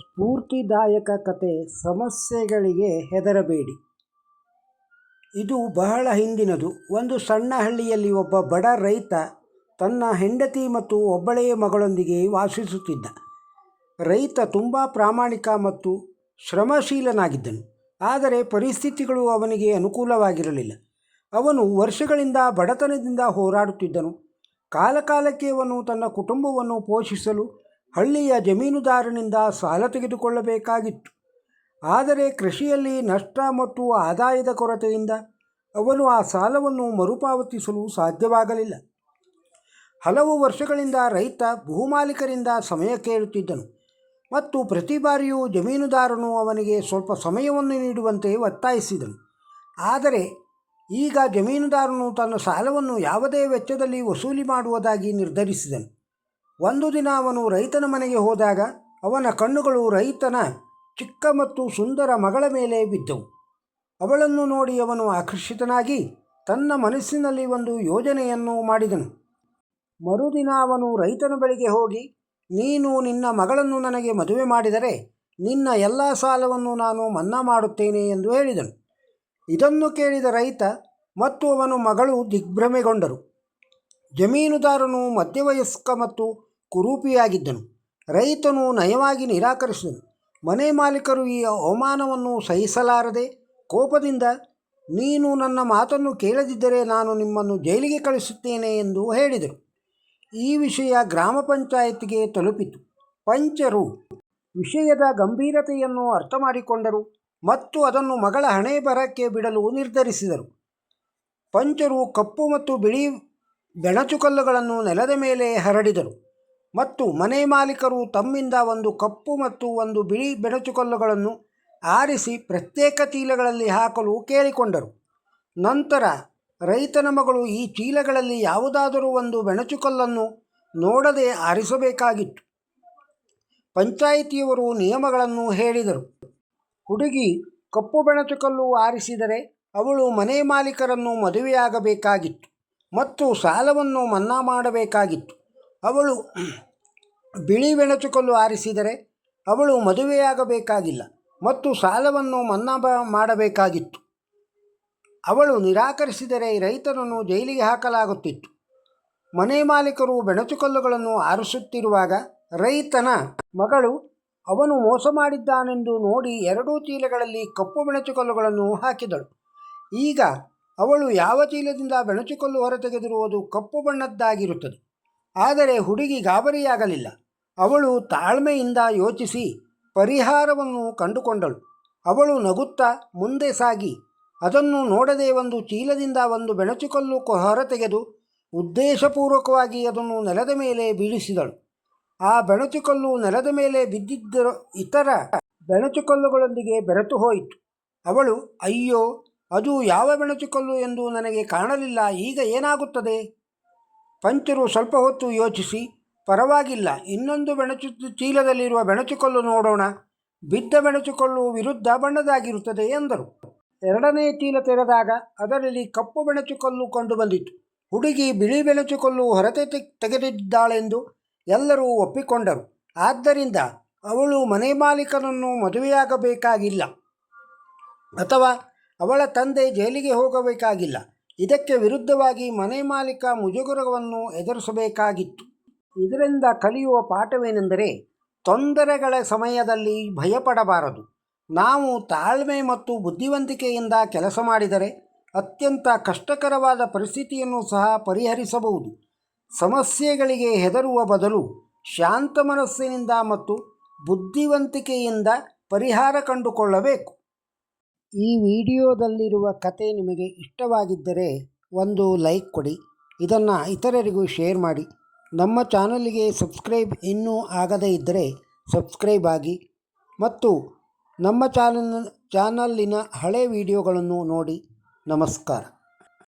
ಸ್ಫೂರ್ತಿದಾಯಕ ಕತೆ ಸಮಸ್ಯೆಗಳಿಗೆ ಹೆದರಬೇಡಿ. ಇದು ಬಹಳ ಹಿಂದಿನದು. ಒಂದು ಸಣ್ಣ ಹಳ್ಳಿಯಲ್ಲಿ ಒಬ್ಬ ಬಡ ರೈತ ತನ್ನ ಹೆಂಡತಿ ಮತ್ತು ಒಬ್ಬಳೇ ಮಗಳೊಂದಿಗೆ ವಾಸಿಸುತ್ತಿದ್ದ. ರೈತ ತುಂಬ ಪ್ರಾಮಾಣಿಕ ಮತ್ತು ಶ್ರಮಶೀಲನಾಗಿದ್ದನು. ಆದರೆ ಪರಿಸ್ಥಿತಿಗಳು ಅವನಿಗೆ ಅನುಕೂಲವಾಗಿರಲಿಲ್ಲ. ಅವನು ವರ್ಷಗಳಿಂದ ಬಡತನದಿಂದ ಹೋರಾಡುತ್ತಿದ್ದನು. ಕಾಲಕಾಲಕ್ಕೆ ಅವನು ತನ್ನ ಕುಟುಂಬವನ್ನು ಪೋಷಿಸಲು ಹಳ್ಳಿಯ ಜಮೀನುದಾರನಿಂದ ಸಾಲ ತೆಗೆದುಕೊಳ್ಳಬೇಕಾಗಿತ್ತು. ಆದರೆ ಕೃಷಿಯಲ್ಲಿ ನಷ್ಟ ಮತ್ತು ಆದಾಯದ ಕೊರತೆಯಿಂದ ಅವನು ಆ ಸಾಲವನ್ನು ಮರುಪಾವತಿಸಲು ಸಾಧ್ಯವಾಗಲಿಲ್ಲ. ಹಲವು ವರ್ಷಗಳಿಂದ ರೈತ ಭೂಮಾಲೀಕರಿಂದ ಸಮಯ ಕೇಳುತ್ತಿದ್ದನು ಮತ್ತು ಪ್ರತಿ ಬಾರಿಯೂ ಜಮೀನುದಾರನು ಅವನಿಗೆ ಸ್ವಲ್ಪ ಸಮಯವನ್ನು ನೀಡುವಂತೆ ಒತ್ತಾಯಿಸಿದನು. ಆದರೆ ಈಗ ಜಮೀನುದಾರನು ತನ್ನ ಸಾಲವನ್ನು ಯಾವುದೇ ವೆಚ್ಚದಲ್ಲಿ ವಸೂಲಿ ಮಾಡುವುದಾಗಿ ನಿರ್ಧರಿಸಿದನು. ಒಂದು ದಿನ ಅವನು ರೈತನ ಮನೆಗೆ ಹೋದಾಗ ಅವನ ಕಣ್ಣುಗಳು ರೈತನ ಚಿಕ್ಕ ಮತ್ತು ಸುಂದರ ಮಗಳ ಮೇಲೆ ಬಿದ್ದವು. ಅವಳನ್ನು ನೋಡಿ ಅವನು ಆಕರ್ಷಿತನಾಗಿ ತನ್ನ ಮನಸ್ಸಿನಲ್ಲಿ ಒಂದು ಯೋಜನೆಯನ್ನು ಮಾಡಿದನು. ಮರುದಿನ ಅವನು ರೈತನ ಬಳಿಗೆ ಹೋಗಿ, ನೀನು ನಿನ್ನ ಮಗಳನ್ನು ನನಗೆ ಮದುವೆ ಮಾಡಿದರೆ ನಿನ್ನ ಎಲ್ಲ ಸಾಲವನ್ನು ನಾನು ಮನ್ನಾ ಮಾಡುತ್ತೇನೆ ಎಂದು ಹೇಳಿದನು. ಇದನ್ನು ಕೇಳಿದ ರೈತ ಮತ್ತು ಅವನ ಮಗಳು ದಿಗ್ಭ್ರಮೆಗೊಂಡರು. ಜಮೀನುದಾರನು ಮಧ್ಯವಯಸ್ಕ ಮತ್ತು ಕುರೂಪಿಯಾಗಿದ್ದನು. ರೈತನು ನಯವಾಗಿ ನಿರಾಕರಿಸಿದನು. ಮನೆ ಮಾಲೀಕರು ಈ ಅವಮಾನವನ್ನು ಸಹಿಸಲಾರದೆ ಕೋಪದಿಂದ, ನೀನು ನನ್ನ ಮಾತನ್ನು ಕೇಳದಿದ್ದರೆ ನಾನು ನಿಮ್ಮನ್ನು ಜೈಲಿಗೆ ಕಳಿಸುತ್ತೇನೆ ಎಂದು ಹೇಳಿದರು. ಈ ವಿಷಯ ಗ್ರಾಮ ಪಂಚಾಯತ್ಗೆ ತಲುಪಿತು. ಪಂಚರು ವಿಷಯದ ಗಂಭೀರತೆಯನ್ನು ಅರ್ಥ ಮಾಡಿಕೊಂಡರು ಮತ್ತು ಅದನ್ನು ಮಗಳ ಹಣೆ ಬರಕ್ಕೆ ಬಿಡಲು ನಿರ್ಧರಿಸಿದರು. ಪಂಚರು ಕಪ್ಪು ಮತ್ತು ಬಿಳಿ ಬೆಣಚುಕಲ್ಲುಗಳನ್ನು ನೆಲದ ಮೇಲೆ ಹರಡಿದರು. ಮತ್ತು ಮನೆ ಮಾಲೀಕರು ತಮ್ಮಿಂದ ಒಂದು ಕಪ್ಪು ಮತ್ತು ಒಂದು ಬಿಳಿ ಬೆಣಚುಕಲ್ಲುಗಳನ್ನು ಆರಿಸಿ ಪ್ರತ್ಯೇಕ ಚೀಲಗಳಲ್ಲಿ ಹಾಕಲು ಕೇಳಿಕೊಂಡರು. ನಂತರ ರೈತನ ಮಗಳು ಈ ಚೀಲಗಳಲ್ಲಿ ಯಾವುದಾದರೂ ಒಂದು ಬೆಣಚುಕಲ್ಲನ್ನು ನೋಡದೆ ಆರಿಸಬೇಕಾಗಿತ್ತು. ಪಂಚಾಯಿತಿಯವರು ನಿಯಮಗಳನ್ನು ಹೇಳಿದರು. ಹುಡುಗಿ ಕಪ್ಪು ಬೆಣಚುಕಲ್ಲು ಆರಿಸಿದರೆ ಅವಳು ಮನೆ ಮಾಲೀಕರನ್ನು ಮದುವೆಯಾಗಬೇಕಾಗಿತ್ತು ಮತ್ತು ಸಾಲವನ್ನು ಮನ್ನಾ ಮಾಡಬೇಕಾಗಿತ್ತು. ಅವಳು ಬಿಳಿ ಬೆಣಚುಕಲ್ಲು ಆರಿಸಿದರೆ ಅವಳು ಮದುವೆಯಾಗಬೇಕಾಗಿಲ್ಲ ಮತ್ತು ಸಾಲವನ್ನು ಮನ್ನಾ ಮಾಡಬೇಕಾಗಿತ್ತು. ಅವಳು ನಿರಾಕರಿಸಿದರೆ ರೈತನನ್ನು ಜೈಲಿಗೆ ಹಾಕಲಾಗುತ್ತಿತ್ತು. ಮನೆ ಮಾಲೀಕರು ಬೆಣಚುಕಲ್ಲುಗಳನ್ನು ಆರಿಸುತ್ತಿರುವಾಗ ರೈತನ ಮಗಳು ಅವನು ಮೋಸ ಮಾಡಿದ್ದಾನೆಂದು ನೋಡಿ ಎರಡೂ ಚೀಲಗಳಲ್ಲಿ ಕಪ್ಪು ಬೆಣಚುಕಲ್ಲುಗಳನ್ನು ಹಾಕಿದಳು. ಈಗ ಅವಳು ಯಾವ ಚೀಲದಿಂದ ಬೆಣಚುಕಲ್ಲು ಹೊರತೆಗೆದಿರುವುದು ಕಪ್ಪು ಬಣ್ಣದ್ದಾಗಿರುತ್ತದೆ. ಆದರೆ ಹುಡುಗಿ ಗಾಬರಿಯಾಗಲಿಲ್ಲ. ಅವಳು ತಾಳ್ಮೆಯಿಂದ ಯೋಚಿಸಿ ಪರಿಹಾರವನ್ನು ಕಂಡುಕೊಂಡಳು. ಅವಳು ನಗುತ್ತಾ ಮುಂದೆ ಸಾಗಿ, ಅದನ್ನು ನೋಡದೆ ಒಂದು ಚೀಲದಿಂದ ಒಂದು ಬೆಣಚುಕಲ್ಲು ಹೊರತೆಗೆದು ಉದ್ದೇಶಪೂರ್ವಕವಾಗಿ ಅದನ್ನು ನೆಲದ ಮೇಲೆ ಬೀಳಿಸಿದಳು. ಆ ಬೆಣಚುಕಲ್ಲು ನೆಲದ ಮೇಲೆ ಬಿದ್ದಿದ್ದ ಇತರ ಬೆಣಚುಕಲ್ಲುಗಳೊಂದಿಗೆ ಬೆರೆತು ಹೋಯಿತು. ಅವಳು, ಅಯ್ಯೋ, ಅದು ಯಾವ ಬೆಣಚುಕಲ್ಲು ಎಂದು ನನಗೆ ಕಾಣಲಿಲ್ಲ, ಈಗ ಏನಾಗುತ್ತದೆ? ಪಂಚರು ಸ್ವಲ್ಪ ಹೊತ್ತು ಯೋಚಿಸಿ, ಪರವಾಗಿಲ್ಲ, ಇನ್ನೊಂದು ಬೆಣಚು ಚೀಲದಲ್ಲಿರುವ ಬೆಣಚುಕಲ್ಲು ನೋಡೋಣ. ಬಿದ್ದ ಬೆಣಚುಕಲ್ಲು ವಿರುದ್ಧ ಬಣ್ಣದಾಗಿರುತ್ತದೆ ಎಂದರು. ಎರಡನೇ ಚೀಲ ತೆರೆದಾಗ ಅದರಲ್ಲಿ ಕಪ್ಪು ಬೆಣಚುಕಲ್ಲು ಕಂಡು ಬಂದಿತು. ಹುಡುಗಿ ಬಿಳಿ ಬೆಣಚುಕಲ್ಲು ಹೊರತೆ ತೆಗೆದಿದ್ದಾಳೆಂದು ಎಲ್ಲರೂ ಒಪ್ಪಿಕೊಂಡರು. ಆದ್ದರಿಂದ ಅವಳು ಮನೆ ಮಾಲೀಕನನ್ನು ಮದುವೆಯಾಗಬೇಕಾಗಿಲ್ಲ ಅಥವಾ ಅವಳ ತಂದೆ ಜೈಲಿಗೆ ಹೋಗಬೇಕಾಗಿಲ್ಲ. ಇದಕ್ಕೆ ವಿರುದ್ಧವಾಗಿ ಮನೆ ಮಾಲೀಕ ಮುಜುಗರವನ್ನು ಎದುರಿಸಬೇಕಾಗಿತ್ತು. ಇದರಿಂದ ಕಲಿಯುವ ಪಾಠವೇನೆಂದರೆ ತೊಂದರೆಗಳ ಸಮಯದಲ್ಲಿ ಭಯಪಡಬಾರದು. ನಾವು ತಾಳ್ಮೆ ಮತ್ತು ಬುದ್ಧಿವಂತಿಕೆಯಿಂದ ಕೆಲಸ ಮಾಡಿದರೆ ಅತ್ಯಂತ ಕಷ್ಟಕರವಾದ ಪರಿಸ್ಥಿತಿಯನ್ನು ಸಹ ಪರಿಹರಿಸಬಹುದು. ಸಮಸ್ಯೆಗಳಿಗೆ ಹೆದರುವ ಬದಲು ಶಾಂತ ಮನಸ್ಸಿನಿಂದ ಮತ್ತು ಬುದ್ಧಿವಂತಿಕೆಯಿಂದ ಪರಿಹಾರ ಕಂಡುಕೊಳ್ಳಬೇಕು. ಈ ವಿಡಿಯೋದಲ್ಲಿರುವ ಕತೆ ನಿಮಗೆ ಇಷ್ಟವಾಗಿದ್ದರೆ ಒಂದು ಲೈಕ್ ಕೊಡಿ, ಇದನ್ನು ಇತರರಿಗೂ ಶೇರ್ ಮಾಡಿ. ನಮ್ಮ ಚಾನಲಿಗೆ ಸಬ್ಸ್ಕ್ರೈಬ್ ಇನ್ನೂ ಆಗದೇ ಇದ್ದರೆ ಸಬ್ಸ್ಕ್ರೈಬ್ ಆಗಿ ಮತ್ತು ನಮ್ಮ ಚಾನಲ್ ಚಾನಲ್ಲಿನ ಹಳೆ ವಿಡಿಯೋಗಳನ್ನು ನೋಡಿ. ನಮಸ್ಕಾರ.